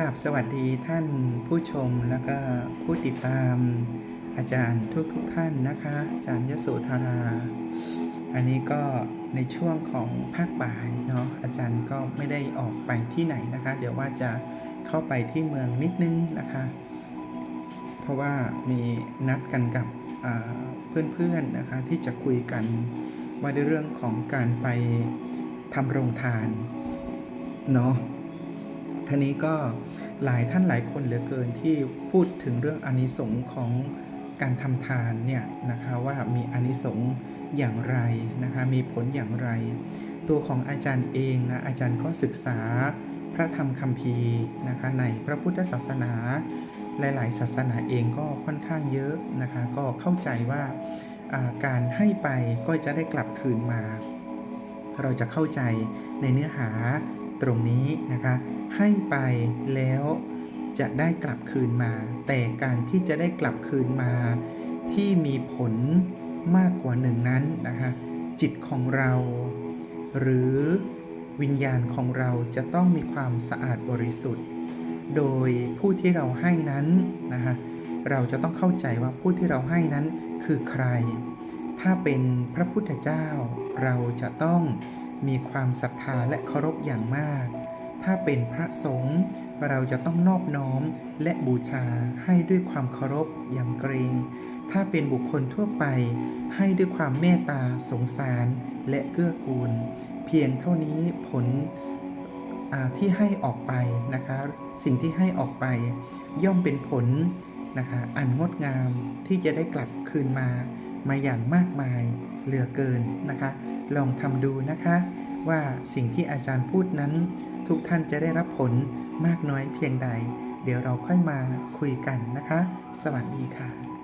ราบสวัสดีท่านผู้ชมแล้วก็ผู้ติดตามอาจารย์ทุกทุกๆท่านนะคะ อาจารย์ยโสธารา อันนี้ก็ในช่วงของภาคบ่ายเนาะอาจารย์ก็ไม่ได้ออกไปที่ไหนนะคะ เดี๋ยวว่าจะเข้าไปที่เมืองนิดนึงนะคะ เพราะว่ามีนัดกันกับเพื่อนๆนะคะที่จะคุยกันว่าในเรื่องของการไปทำโรงทานเนาะ ท่านี้ก็หลายท่านหลายคนเหลือเกินที่พูดถึงเรื่องอนิสงส์ของการทำทานเนี่ยนะคะว่ามีอนิสงส์อย่างไรนะคะมีผลอย่างไร ตัวของอาจารย์เองนะอาจารย์ก็ศึกษาพระธรรมคัมภีร์นะคะในพระพุทธศาสนาหลายๆศาสนาเองก็ค่อนข้างเยอะนะคะก็เข้าใจว่าการให้ไปก็จะได้กลับคืนมา เราจะเข้าใจในเนื้อหา ตรงนี้นะคะ ให้ไปแล้วจะได้กลับคืนมา แต่การที่จะได้กลับคืนมา ที่มีผลมากกว่าหนึ่งนั้นนะคะจิตของเรา หรือวิญญาณของเราจะต้องมีความสะอาดบริสุทธิ์ โดยผู้ที่เราให้นั้นนะคะเราจะต้องเข้าใจว่าผู้ที่เราให้นั้นคือใคร ถ้าเป็นพระพุทธเจ้าเราจะต้อง มีความศรัทธาและเคารพอย่างมาก ถ้าเป็นพระสงฆ์เราจะต้องนอบน้อมและบูชาให้ด้วยความเคารพอย่างเกรง ถ้าเป็นบุคคลทั่วไป ให้ด้วยความเมตตาสงสารและเกื้อกูล เพียงเท่านี้ผลที่ให้ออกไปนะคะ สิ่งที่ให้ออกไป ย่อมเป็นผลนะคะอันงดงามที่จะได้กลับคืนมามาอย่างมากมายเหลือเกินนะคะ ลองทำดูนะคะ ว่าสิ่งที่อาจารย์พูดนั้น ทุกท่านจะได้รับผลมากน้อยเพียงใด เดี๋ยวเราค่อยมาคุยกันนะคะ สวัสดีค่ะ